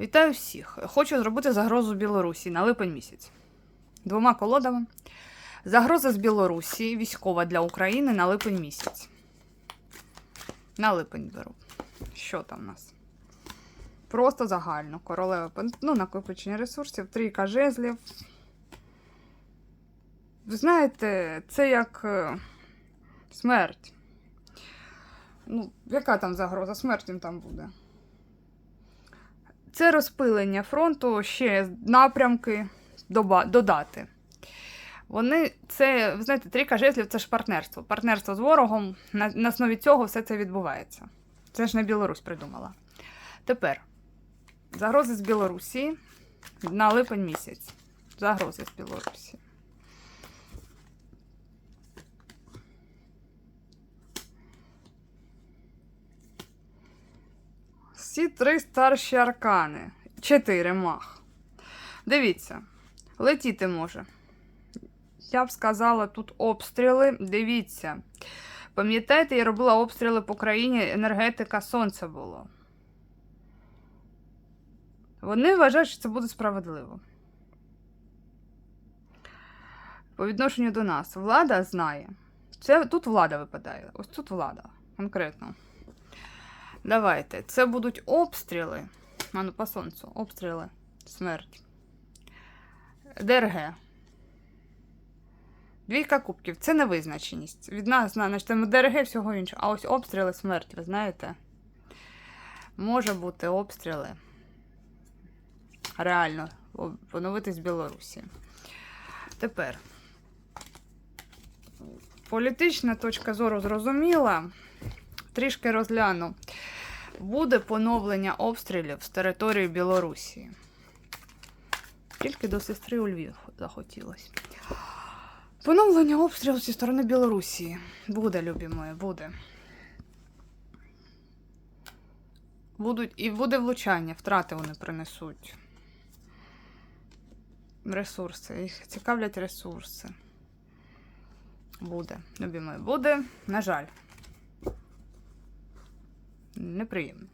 Вітаю всіх! Хочу зробити загрозу Білорусі на липень місяць. Двома колодами. Загроза з Білорусі військова для України на липень місяць. На липень беру. Що там у нас? Просто загально. Королева ну, накопичення ресурсів, трійка жезлів. Ви знаєте, це як е, смерть. Ну, яка там загроза? Смерть їм там буде. Це розпилення фронту, ще напрямки додати. Вони це, ви знаєте, трійка жезлів це ж партнерство. Партнерство з ворогом. На, на основі цього все це відбувається. Це ж не Білорусь придумала. Тепер загрози з Білорусі на липень місяць. Загрози з Білорусі. Всі три старші аркани. Чотири мах. Дивіться, летіти може. Я б сказала, тут обстріли. Дивіться. Пам'ятаєте, я робила обстріли по країні, енергетика сонця було. Вони вважають, що це буде справедливо. По відношенню до нас. Влада знає. Це тут влада випадає. Ось тут влада. Конкретно. Давайте. Це будуть обстріли. А ну, по сонцю. Обстріли. Смерть. ДРГ. Двійка кубків. Це невизначеність. Від нас, значить, там ДРГ всього іншого. А ось обстріли смерть, ви знаєте? Може бути обстріли. Реально, о- поновити з Білорусі. Тепер. Політична точка зору зрозуміла. Трішки розгляну. Буде поновлення обстрілів з території Білорусі. Тільки до сестри у Львів захотілося. Поновлення обстрілів зі сторони Білорусі. Буде, любі мої, буде. Будуть, і буде влучання, втрати вони принесуть. Ресурси. Їх цікавлять ресурси. Буде, любі мої, буде. На жаль. Неприємно.